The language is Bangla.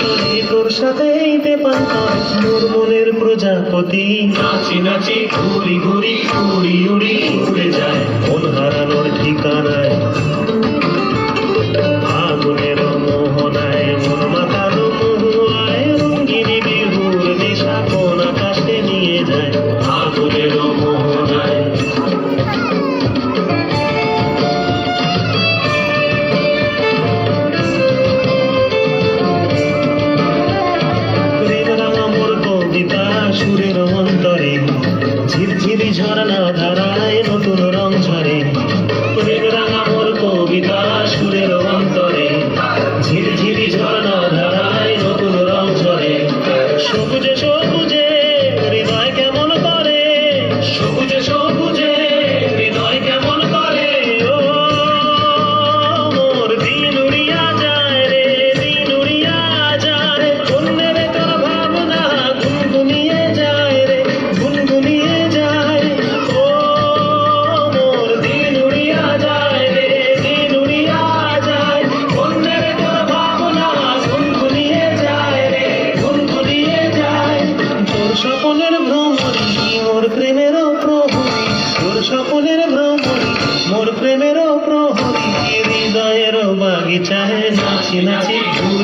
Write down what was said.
যদি তোর সাথেই তে তোর মনের প্রজাপতি। নাচি নাচি ঘুরি ঘুরি ঘুরি উড়ি উড়ে যায়। মন হারানোর ঠিকানায় ঝর্ণা ধারায় নতুন রং সকলের ভ্রমণী, মোর প্রেমের প্রহরী। মোর সকলের ভ্রমণী, মোর প্রেমের প্রহরী। হৃদয়ের বাগিচায় নাচি নাচি ঘুর